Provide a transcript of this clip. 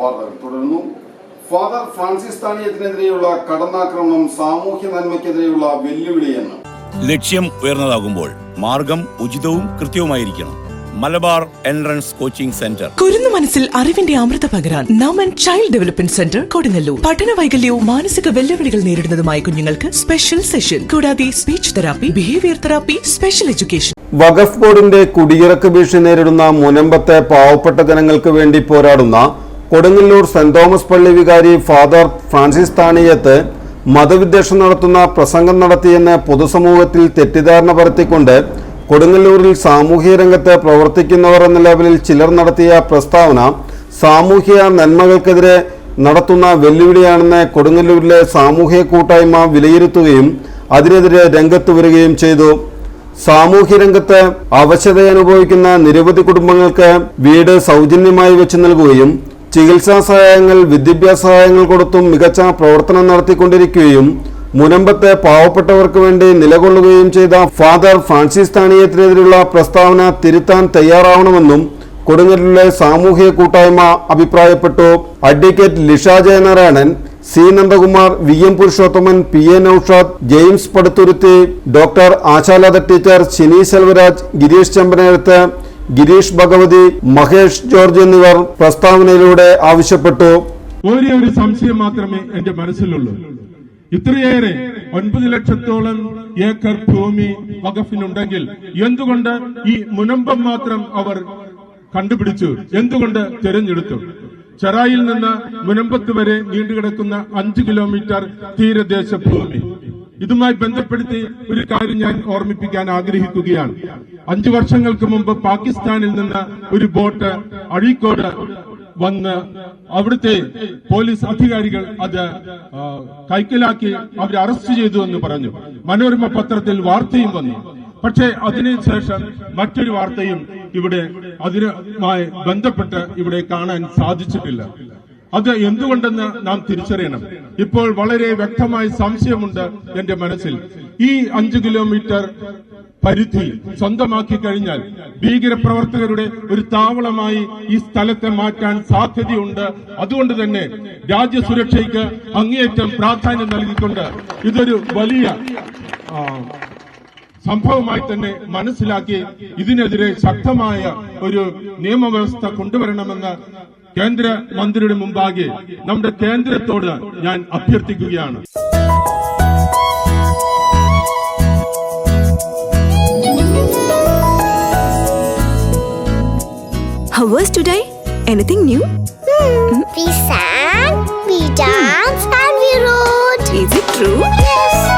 വാർത്തകൾ തുടരുന്നു. Father Francis താണിയത്തിനെതിരെയുള്ള കടന്നാക്രമണം സാമൂഹ്യ നന്മയ്ക്കെതിരെയുള്ള വെല്ലുവിളിയെന്ന്. ലക്ഷ്യം ഉയർന്നതാകുമ്പോൾ മാർഗം ഉചിതവും കൃത്യവുമായിരിക്കണം. Malabar entrance coaching centre. കുരുന്നു മനസ്സിൽ അറിവിന്റെ അമൃത പകരാൻ Naman child development centre Kodungallur. പഠന വൈകല്യവും മാനസിക വെല്ലുവിളികൾ നേരിടുന്നതുമായ കുഞ്ഞുങ്ങൾക്ക് സ്പെഷ്യൽ സെഷൻ കൂടാതെ speech therapy behaviour therapy special education വഖഫ് ബോർഡിന്റെ കുടിയിറക്ക് ഭീഷണി നേരിടുന്ന മുനമ്പത്തെ പാവപ്പെട്ട ജനങ്ങൾക്ക് വേണ്ടി പോരാടുന്ന കൊടുങ്ങല്ലൂർ സെന്റ് തോമസ് പള്ളി വികാരി ഫാദർ ഫ്രാൻസിസ് താണിയത്ത് മതവിദ്വേഷം നടത്തുന്ന പ്രസംഗം നടത്തിയെന്ന് പൊതുസമൂഹത്തിൽ തെറ്റിദ്ധാരണ പരത്തിക്കൊണ്ട് കൊടുങ്ങല്ലൂരിൽ സാമൂഹ്യ രംഗത്ത് പ്രവർത്തിക്കുന്നവർ എന്ന ലെവലിൽ ചിലർ നടത്തിയ പ്രസ്താവന സാമൂഹ്യ നന്മകൾക്കെതിരെ നടത്തുന്ന വെല്ലുവിളിയാണെന്ന് കൊടുങ്ങല്ലൂരിലെ സാമൂഹ്യ കൂട്ടായ്മ വിലയിരുത്തുകയും അതിനെതിരെ രംഗത്ത് വരികയും ചെയ്തു. സാമൂഹ്യ രംഗത്ത് അവശത അനുഭവിക്കുന്ന നിരവധി കുടുംബങ്ങൾക്ക് വീട് സൗജന്യമായി വെച്ച് നൽകുകയും ചികിത്സാ സഹായങ്ങൾ വിദ്യാഭ്യാസ സഹായങ്ങൾ കൊടുത്തും മികച്ച പ്രവർത്തനം നടത്തിക്കൊണ്ടിരിക്കുകയും മുനമ്പത്തെ പാവപ്പെട്ടവർക്ക് വേണ്ടി നിലകൊള്ളുകയും ചെയ്ത ഫാദർ ഫ്രാൻസിസ് താനിയത്തിനെതിരെയുള്ള പ്രസ്താവന തിരുത്താൻ തയ്യാറാവണമെന്നും കൊടുങ്ങല്ലൂരിലെ സാമൂഹ്യ കൂട്ടായ്മ അഭിപ്രായപ്പെട്ടു. Advocate Lisha Jayanarayanan C Nandakumar V M Purushothaman P A Naushad James Paduthuruthi doctor Ashalatha teacher Shini Selvaraj Girish Chembanerath Girish Bhagavathi Mahesh George എന്നിവർ പ്രസ്താവനയിലൂടെ ആവശ്യപ്പെട്ടു. ഒരേ ഒരു സംശയം മാത്രമേ എന്റെ മനസ്സിലുള്ളൂ. ഇത്രയേറെ ഒൻപത് ലക്ഷത്തോളം ഏക്കർ ഭൂമി വകഫിനുണ്ടെങ്കിൽ എന്തുകൊണ്ട് ഈ മുനമ്പം മാത്രം അവർ കണ്ടുപിടിച്ചു? എന്തുകൊണ്ട് തിരഞ്ഞെടുത്തു? ചെറായിൽ നിന്ന് മുനമ്പത്ത് വരെ നീണ്ടുകിടക്കുന്ന അഞ്ച് കിലോമീറ്റർ തീരദേശ ഭൂമി. ഇതുമായി ബന്ധപ്പെടുത്തി ഒരു കാര്യം ഞാൻ ഓർമ്മിപ്പിക്കാൻ ആഗ്രഹിക്കുകയാണ്. അഞ്ചു വർഷങ്ങൾക്ക് മുമ്പ് പാകിസ്ഥാനിൽ നിന്ന് ഒരു ബോട്ട് അഴീക്കോട് വന്ന് അവിടുത്തെ പോലീസ് അധികാരികൾ അത് കൈക്കലാക്കി അവരെ അറസ്റ്റ് ചെയ്തു എന്ന് പറഞ്ഞു. മനോരമ പത്രത്തിൽ വാർത്തയും വന്നു. പക്ഷേ അതിനുശേഷം മറ്റൊരു വാർത്തയും ഇവിടെ അതിനുമായി ബന്ധപ്പെട്ട് ഇവിടെ കാണാൻ സാധിച്ചിട്ടില്ല. അത് എന്തുകൊണ്ടെന്ന് നാം തിരിച്ചറിയണം. ഇപ്പോൾ വളരെ വ്യക്തമായി സംശയമുണ്ട് എന്റെ മനസ്സിൽ. ഈ അഞ്ചു കിലോമീറ്റർ പരിധി സ്വന്തമാക്കി കഴിഞ്ഞാൽ ഭീകരപ്രവർത്തകരുടെ ഒരു താവളമായി ഈ സ്ഥലത്തെ മാറ്റാൻ സാധ്യതയുണ്ട്. അതുകൊണ്ട് തന്നെ രാജ്യസുരക്ഷയ്ക്ക് അങ്ങേയറ്റം പ്രാധാന്യം നൽകിക്കൊണ്ട് ഇതൊരു വലിയ സംഭവമായി തന്നെ മനസ്സിലാക്കി ഇതിനെതിരെ ശക്തമായ ഒരു നിയമവ്യവസ്ഥ കൊണ്ടുവരണമെന്ന് കേന്ദ്ര മന്ത്രിയുടെ മുമ്പാകെ നമ്മുടെ കേന്ദ്രത്തോട് ഞാൻ അഭ്യർത്ഥിക്കുകയാണ് How was today? Anything new? Hmm. We sang, we danced, and we wrote. Is it true? Yes.